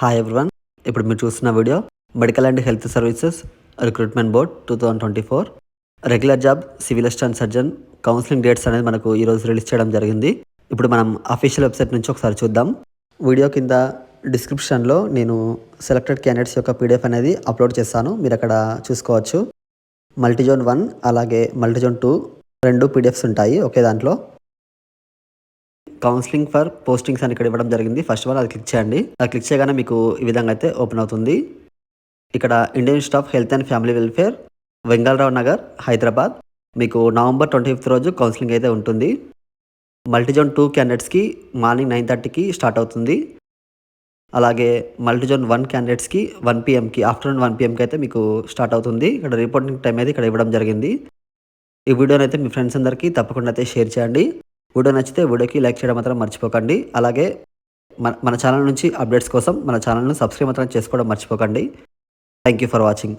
Hi everyone ఇప్పుడు మీరు చూస్తున్న video medical and health services recruitment board two thousand twenty four regular job civil assistant surgeon counselling dates అనేది మనకు ఈరోజు release చేయడం జరిగింది. ఇప్పుడు మనం అఫీషియల్ వెబ్సైట్ నుంచి ఒకసారి చూద్దాం. వీడియో కింద డిస్క్రిప్షన్లో నేను సెలెక్టెడ్ క్యాండిడేట్స్ యొక్క పీడిఎఫ్ అనేది అప్లోడ్ చేస్తాను. మీరు అక్కడ చూసుకోవచ్చు. మల్టీజోన్ వన్ అలాగే మల్టీజోన్ టూ రెండు పీడిఎఫ్స్ ఉంటాయి ఒకే దాంట్లో. కౌన్సిలింగ్ ఫర్ పోస్టింగ్స్ అని ఇక్కడ ఇవ్వడం జరిగింది. ఫస్ట్ ఆఫ్ ఆల్ అది క్లిక్ చేయండి. అది క్లిక్ చేయగానే మీకు ఈ విధంగా అయితే ఓపెన్ అవుతుంది. ఇక్కడ Indian institute of health and family welfare Vengalarao Nagar Hyderabad మీకు నవంబర్ ట్వంటీ ఫిఫ్త్ రోజు కౌన్సిలింగ్ అయితే ఉంటుంది. మల్టీజోన్ టూ క్యాండిడేట్స్కి మార్నింగ్ నైన్ థర్టీకి స్టార్ట్ అవుతుంది. అలాగే మల్టీజోన్ వన్ క్యాండిడేట్స్కి వన్ పిఎంకి ఆఫ్టర్నూన్ వన్ పిఎంకి అయితే మీకు స్టార్ట్ అవుతుంది. ఇక్కడ రిపోర్టింగ్ టైం అయితే ఇక్కడ ఇవ్వడం జరిగింది. ఈ వీడియోని అయితే మీ ఫ్రెండ్స్ అందరికీ తప్పకుండా అయితే షేర్ చేయండి. వీడియో నచ్చితే వీడియోకి లైక్ చేయడం మాత్రం మర్చిపోకండి. అలాగే మన మన ఛానల్ నుంచి అప్డేట్స్ కోసం మన ఛానల్ను సబ్స్క్రైబ్ మాత్రం చేసుకోవడం మర్చిపోకండి. Thank you for watching